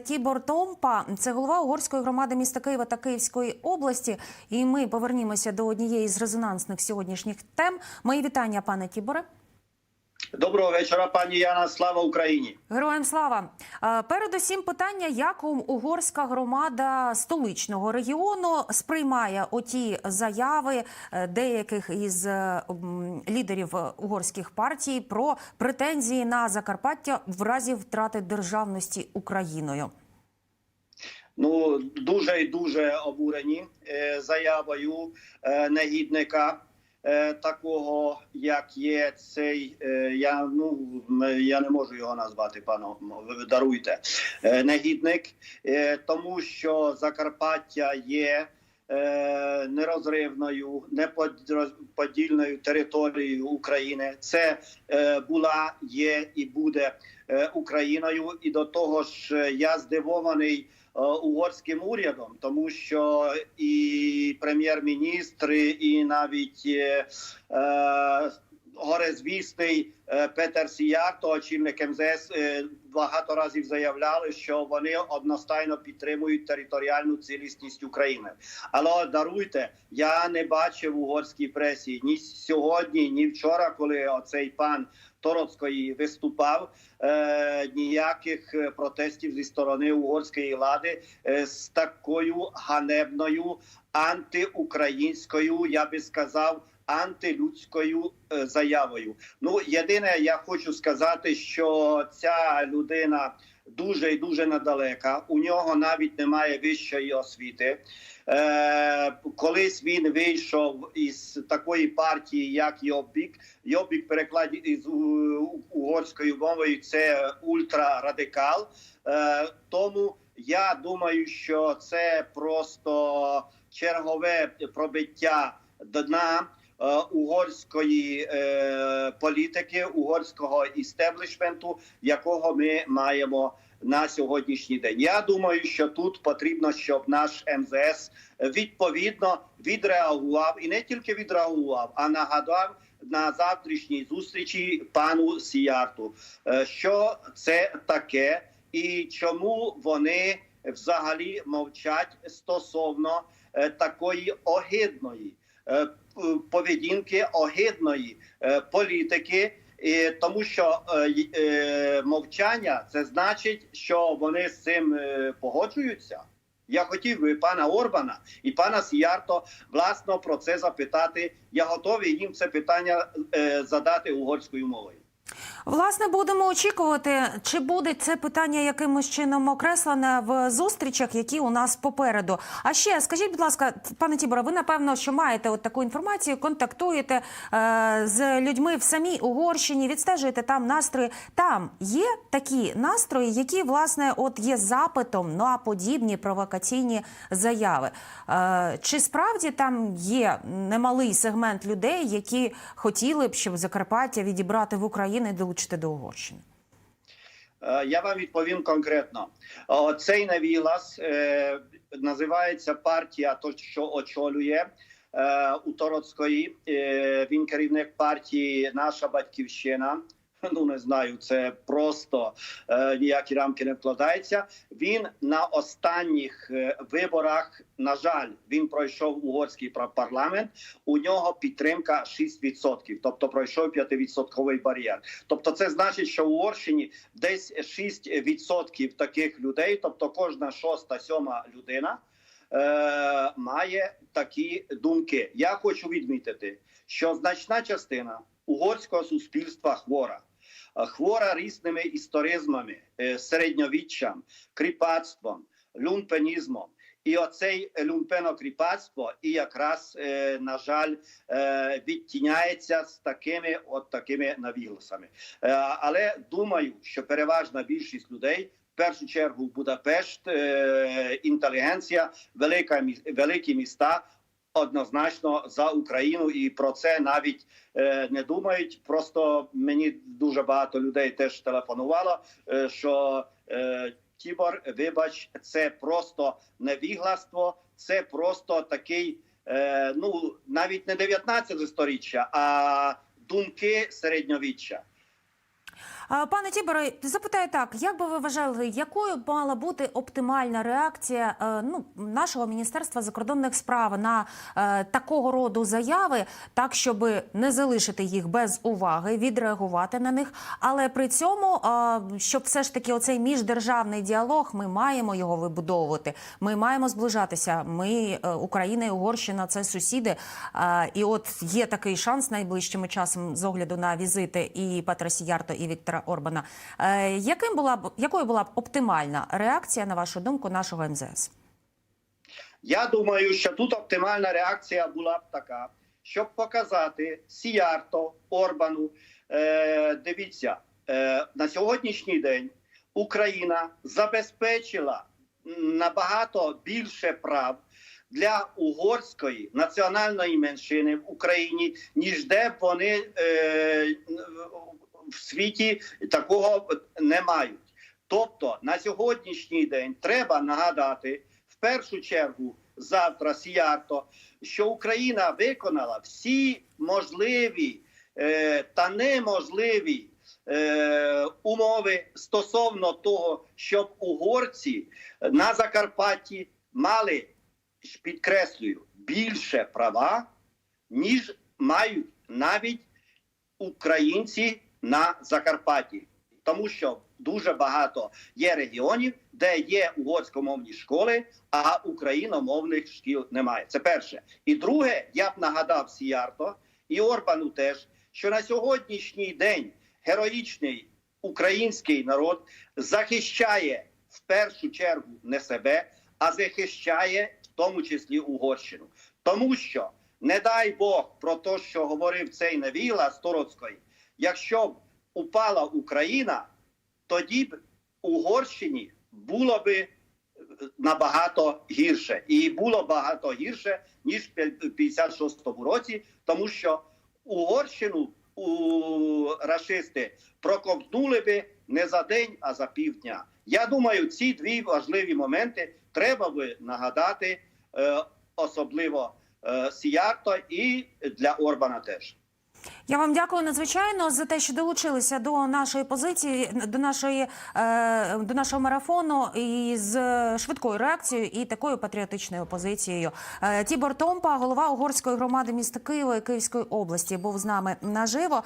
Тібор Томпа, це голова угорської громади міста Києва та Київської області. І ми повернімося до однієї з резонансних сьогоднішніх тем. Мої вітання, пане Тіборе. Доброго вечора, пані Яна. Слава Україні! Героям слава! Е, Передусім питання, як угорська громада столичного регіону сприймає оті заяви е, деяких із е, лідерів угорських партій про претензії на Закарпаття в разі втрати державності Україною. Ну дуже і дуже обурені заявою негідника. Е, Такого, як є цей, е, я ну я не можу його назвати, пано ви даруйте е, негідник, тому що Закарпаття є нерозривною, неподільною територією України. Це була, є і буде Україною. І до того ж, е, я здивований е, угорським урядом, тому що і прем'єр-міністр, і навіть е, е, горезвісний е, Петер Сіярто, очільник МЗС, е, багато разів заявляли, що вони одностайно підтримують територіальну цілісність України. Але даруйте, я не бачив угорській пресі ні сьогодні, ні вчора, коли оцей пан Тороцької виступав. Е, ніяких протестів зі сторони угорської влади з такою ганебною антиукраїнською, я би сказав, антилюдською е, заявою. Ну, єдине, я хочу сказати, що ця людина дуже і дуже недалека. У нього навіть немає вищої освіти. Е, колись він вийшов із такої партії, як Йобік. Йобік перекладі із угорською мовою це ультрарадикал. Е, тому я думаю, що це просто чергове пробиття дна е, угорської е, політики, угорського істеблішменту, якого ми маємо на сьогоднішній день. Я думаю, що тут потрібно, щоб наш МЗС відповідно відреагував і не тільки відреагував, а нагадав на завтрашній зустрічі пану Сіярту, е, що це таке і чому вони взагалі мовчать стосовно е, такої огидної е, поведінки, огидної е, політики. Тому що е, е, мовчання це значить, що вони з цим е, погоджуються. Я хотів би пана Орбана і пана Сіярто власно про це запитати. Я готовий їм це питання е, задати угорською мовою. Власне, будемо очікувати, чи буде це питання якимось чином окреслене в зустрічах, які у нас попереду. А ще скажіть, будь ласка, пане Тіборе, ви напевно, що маєте от таку інформацію, контактуєте е, з людьми в самій Угорщині, відстежуєте там настрої. Там є такі настрої, які власне от є запитом на подібні провокаційні заяви. Е, чи справді там є немалий сегмент людей, які хотіли б, щоб Закарпаття відібрати в Україну і долучити до Угорщини? Е, Я вам відповім конкретно. Цей невілас е, називається партія, то що очолює е, у Тороцької. Він керівник партії Наша батьківщина. Ну не знаю, це просто е, ніякі рамки не вкладається. Він на останніх е, виборах, на жаль, він пройшов угорський пар- парламент. У нього підтримка 6%, тобто пройшов 5% бар'єр. Тобто, це значить, що в Угорщині десь 6% таких людей, тобто кожна шоста, сьома людина. Е, має такі думки. Я хочу відмітити, що значна частина угорського суспільства хвора, хвора різними історизмами, е, середньовіччям, кріпацтвом, люмпенізмом. І оцей люмпено-кріпацтво і якраз, е, на жаль, е, відтіняється з такими от такими навігласами. Е, але думаю, що переважна більшість людей. В першу чергу Будапешт, е, інтелігенція, велика великі міста однозначно за Україну, і про це навіть е, не думають. Просто мені дуже багато людей теж телефонувало, е, що е, Тібор, вибач, це просто невігластво, це просто такий, е, ну навіть не 19 сторіччя, а думки середньовіччя. Пане Тіборе, запитаю так: як би ви вважали, якою мала бути оптимальна реакція е, ну, нашого міністерства закордонних справ на е, такого роду заяви, так щоб не залишити їх без уваги, відреагувати на них, але при цьому, е, щоб все ж таки оцей міждержавний діалог, ми маємо його вибудовувати. Ми маємо зближатися. Ми е, Україна і Угорщина це сусіди. І от є такий шанс найближчим часом з огляду на візити і Петра Сіярто, і Віктора Орбана. Е, Яким була б якою була б оптимальна реакція на вашу думку нашого МЗС? Я думаю, що тут оптимальна реакція була б така, щоб показати Сіярто Орбану. Е, дивіться, е, на сьогоднішній день Україна забезпечила набагато більше прав для угорської національної меншини в Україні, ніж де б вони в світі такого не мають. Тобто на сьогоднішній день треба нагадати в першу чергу завтра Сіярто, що Україна виконала всі можливі е, та неможливі е, умови стосовно того, щоб угорці на Закарпатті мали підкреслюю більше права, ніж мають навіть українці на Закарпатті, тому що дуже багато є регіонів, де є угорськомовні школи, а україномовних шкіл немає. Це перше. І друге, я б нагадав Сіярто і Орбану теж, що на сьогоднішній день героїчний український народ захищає в першу чергу не себе, а захищає в тому числі Угорщину. Тому що не дай Бог про те, що говорив цей Невіла з Тороцької, якщо б упала Україна, тоді б Угорщині було би набагато гірше, і було багато гірше ніж в 56-му році, тому що Угорщину у рашисти проковтнули би не за день, а за півдня. Я думаю, ці дві важливі моменти треба би нагадати, е, особливо е, Сіярто і для Орбана теж. Я вам дякую надзвичайно за те, що долучилися до нашої позиції, до нашої е, до нашого марафону і з швидкою реакцією і такою патріотичною позицією. Е, Тібор Томпа, голова угорської громади міста Києва і Київської області, був з нами наживо.